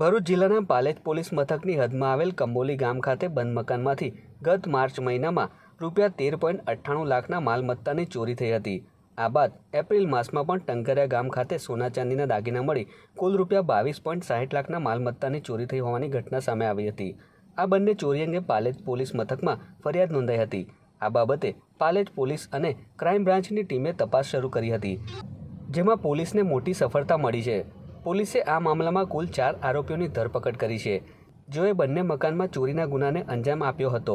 ભરૂચ જિલ્લાના પાલેજ પોલીસ મથકની હદમાં આવેલ કંબોલી ગામ ખાતે બંધ મકાનમાંથી ગત માર્ચ મહિનામાં રૂપિયા તેર પોઈન્ટ અઠ્ઠાણું લાખના માલમત્તાની ચોરી થઈ હતી. આ બાદ એપ્રિલ માસમાં પણ ટંકરિયા ગામ ખાતે સોના ચાંદીના દાગીના મળી કુલ રૂપિયા બાવીસ પોઈન્ટ સાહીઠ લાખના માલમત્તાની ચોરી થઈ હોવાની ઘટના સામે આવી હતી. આ બંને ચોરી અંગે પાલેજ પોલીસ મથકમાં ફરિયાદ નોંધાઈ હતી. આ બાબતે પાલેજ પોલીસ અને ક્રાઇમ બ્રાન્ચની ટીમે તપાસ શરૂ કરી હતી, જેમાં પોલીસને મોટી સફળતા મળી છે. પોલીસે આ મામલામાં કુલ ચાર આરોપીઓની ધરપકડ કરી છે, જેઓએ બંને મકાનમાં ચોરીના ગુનાને અંજામ આપ્યો હતો.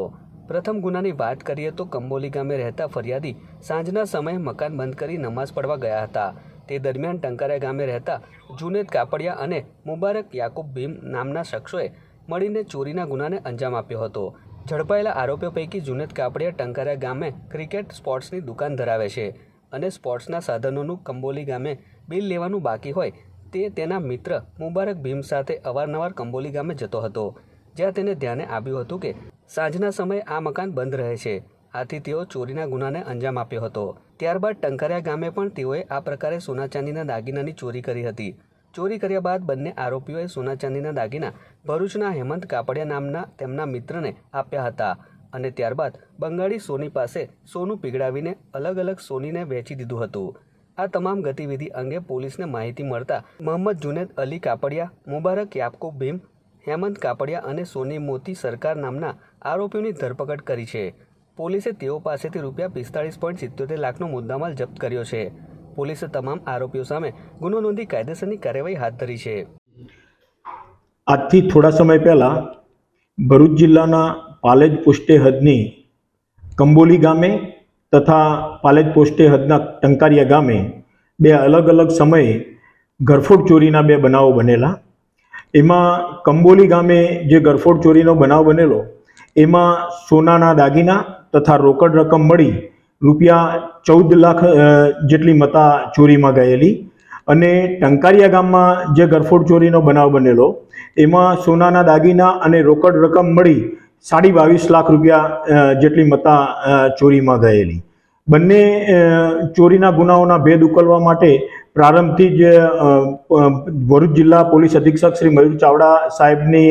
પ્રથમ ગુનાની વાત કરીએ તો કંબોલી ગામે રહેતા ફરિયાદી સાંજના સમયે મકાન બંધ કરી નમાઝ પડવા ગયા હતા. તે દરમિયાન ટંકારા ગામે રહેતા જુનેદ કાપડિયા અને મુબારક યાકુબ ભીમ નામના શખ્સોએ મળીને ચોરીના ગુનાને અંજામ આપ્યો હતો. ઝડપાયેલા આરોપીઓ પૈકી જુનેદ કાપડિયા ટંકારા ગામે ક્રિકેટ સ્પોર્ટ્સની દુકાન ધરાવે છે અને સ્પોર્ટ્સના સાધનોનું કંબોલી ગામે બિલ લેવાનું બાકી હોય તે તેના મિત્ર મુબારક ભીમ સાથે અવારનવાર કંબોલી ગામે જતો હતો, જ્યાં તેને ધ્યાને આવ્યું હતું કે સાંજના સમયે આ મકાન બંધ રહે છે. આથી તેઓ ચોરીના ગુનાને અંજામ આપ્યો હતો. ત્યારબાદ ટંકારિયા ગામે પણ તેઓએ આ પ્રકારે સોના ચાંદીના દાગીનાની ચોરી કરી હતી. ચોરી કર્યા બાદ બંને આરોપીઓએ સોના ચાંદીના દાગીના ભરૂચના હેમંત કાપડિયા નામના તેમના મિત્રને આપ્યા હતા અને ત્યારબાદ બંગાળી સોની પાસે સોનું પીગળાવીને અલગ અલગ સોનીને વેચી દીધું હતું. આ તમામ ગતિવિધિ અંગે પોલીસને માહિતી મળતા મોહમ્મદ જુનેદ અલી કાપડિયા, મુબારક યાકુબ ભીમ, હેમંત કાપડિયા અને સોની મોતી સરકાર નામના આરોપીઓની ધરપકડ કરી છે. પોલીસે તેઓ પાસેથી રૂપિયા પિસ્તાળીસ પોઈન્ટ સિત્તોતેર લાખનો મુદ્દામાલ જપ્ત કર્યો છે. પોલીસે તમામ આરોપીઓ સામે ગુનો નોંધી કાયદેસરની કાર્યવાહી હાથ ધરી છે. આજથી થોડા સમય પહેલાં ભરૂચ જિલ્લાના પાલેજ પુષ્ટે હદની કંબોલી ગામે તથા પાલેજ પોસ્ટે હદના ટંકારિયા ગામે બે અલગ અલગ સમયે ગરફોડ ચોરીના બે બનાવો બનેલા. એમાં કંબોલી ગામે જે ગરફોડ ચોરીનો બનાવ બનેલો, એમાં સોનાના દાગીના તથા રોકડ રકમ મળી રૂપિયા ચૌદ લાખ જેટલી મતા ચોરીમાં ગયેલી અને ટંકારિયા ગામમાં જે ગરફોડ ચોરીનો બનાવ બનેલો, એમાં સોનાના દાગીના અને રોકડ રકમ મળી સાડી બાવીસ લાખ રૂપિયા જેટલી મતા ચોરીમાં ગયેલી. બંને ચોરીના ગુનાઓના ભેદ ઉકલવા માટે પ્રારંભથી જ ભરૂચ જિલ્લા પોલીસ અધિક્ષક શ્રી મયુર ચાવડા સાહેબની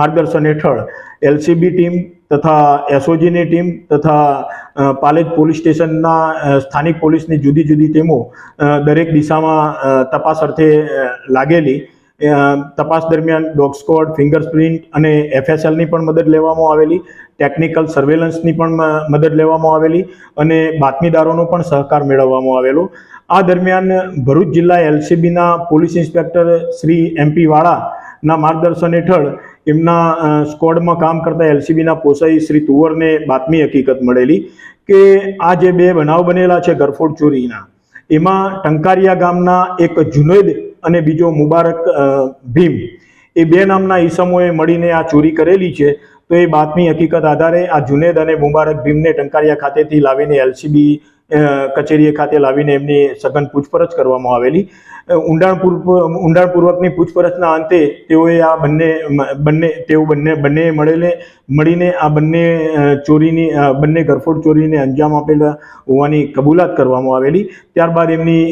માર્ગદર્શન હેઠળ એલસીબી ટીમ તથા એસઓજીની ટીમ તથા પાલેજ પોલીસ સ્ટેશનના સ્થાનિક પોલીસની જુદી જુદી ટીમો દરેક દિશામાં તપાસ અર્થે લાગેલી. તપાસ દરમિયાન ડોગ સ્કોડ ફિંગરપ્રિન્ટ અને એફએસએલની પણ મદદ લેવામાં આવેલી. ટેકનિકલ સર્વેલન્સની પણ મદદ લેવામાં આવેલી અને બાતમીદારોનો પણ સહકાર મેળવવામાં આવેલો. આ દરમિયાન ભરૂચ જિલ્લા એલસીબીના પોલીસ ઇન્સ્પેક્ટર શ્રી એમપી વાળાના માર્ગદર્શન હેઠળ એમના સ્કોડમાં કામ કરતા એલસીબીના પોસાઈ શ્રી તુવરને બાતમી હકીકત મળેલી કે આ જે બે બનાવ બનેલા છે ગરફોડ ચોરીના, એમાં ટંકારિયા ગામના એક જુનેદ અને બીજો મુબારક ભીમ, એ બે નામના ઈસમોએ મળીને આ ચોરી કરેલી છે. તો એ બાતમી હકીકત આધારે આ જુનેદ અને મુબારક ભીમને ટંકારિયા ખાતેથી લાવીને એલસીબી કચેરીએ ખાતે લાવીને એમની સઘન પૂછપરછ કરવામાં આવેલી. ઊંડાણપૂર્વક ઊંડાણપૂર્વકની પૂછપરછના અંતે તેઓએ આ બંને બંને, તેઓ બંને બંને મળેલે, મળીને આ બંને ચોરીની બંને ગરફોડ ચોરીને અંજામ આપેલા હોવાની કબૂલાત કરવામાં આવેલી. ત્યારબાદ એમની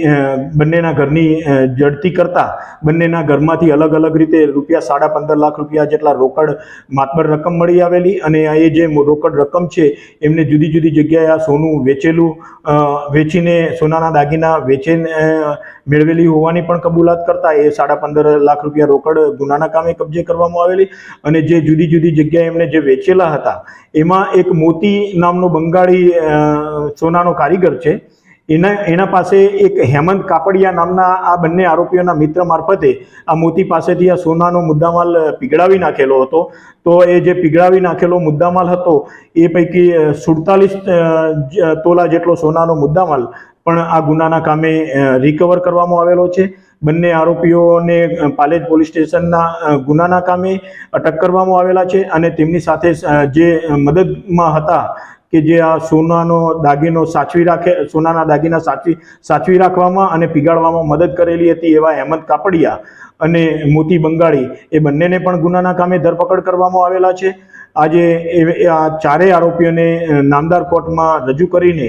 બંનેના ઘરની જડતી કરતા બંનેના ઘરમાંથી અલગ અલગ રીતે રૂપિયા સાડા પંદર લાખ રૂપિયા જેટલા રોકડ માતબર રકમ મળી આવેલી અને એ જે રોકડ રકમ છે, એમને જુદી જુદી જગ્યાએ આ સોનું વેચેલું વેચીને સોનાના દાગીના વેચીને મેળવેલી હોવાની પણ કબૂલાત કરતા એ સાડા પંદર લાખ રૂપિયા રોકડ ગુનાના કામે કબજે કરવામાં આવેલી અને જે જુદી જુદી જગ્યાએ એમને જે વેચેલા હતા, એમાં એક મોતી નામનો બંગાળી સોનાનો કારીગર છે. એના એના પાસે એક હેમંત કાપડિયા નામના આ બંને આરોપીઓના મિત્ર મારફતે આ મોતી પાસેથી આ સોનાનો મુદ્દામાલ પીગળાવી નાખેલો હતો. તો એ જે પીગળાવી નાખેલો મુદ્દામાલ હતો, એ પૈકી સુડતાલીસ તોલા જેટલો સોનાનો મુદ્દામાલ પણ આ ગુનાના કામે રિકવર કરવામાં આવેલો છે. બંને આરોપીઓને પાલેજ પોલીસ સ્ટેશનના ગુનાના કામે અટક કરવામાં આવેલા છે અને તેમની સાથે જે મદદમાં હતા કે જે આ સોનાનો દાગીનો સાચવી રાખે, સોનાના દાગીના સાચવી સાચવી રાખવામાં અને પીગાળવામાં મદદ કરેલી હતી એવા હેમંત કાપડિયા અને મોતી બંગાળી એ બંનેને પણ ગુનાના કામે ધરપકડ કરવામાં આવેલા છે. આજે આ ચારેય આરોપીઓને નામદાર કોર્ટમાં રજૂ કરીને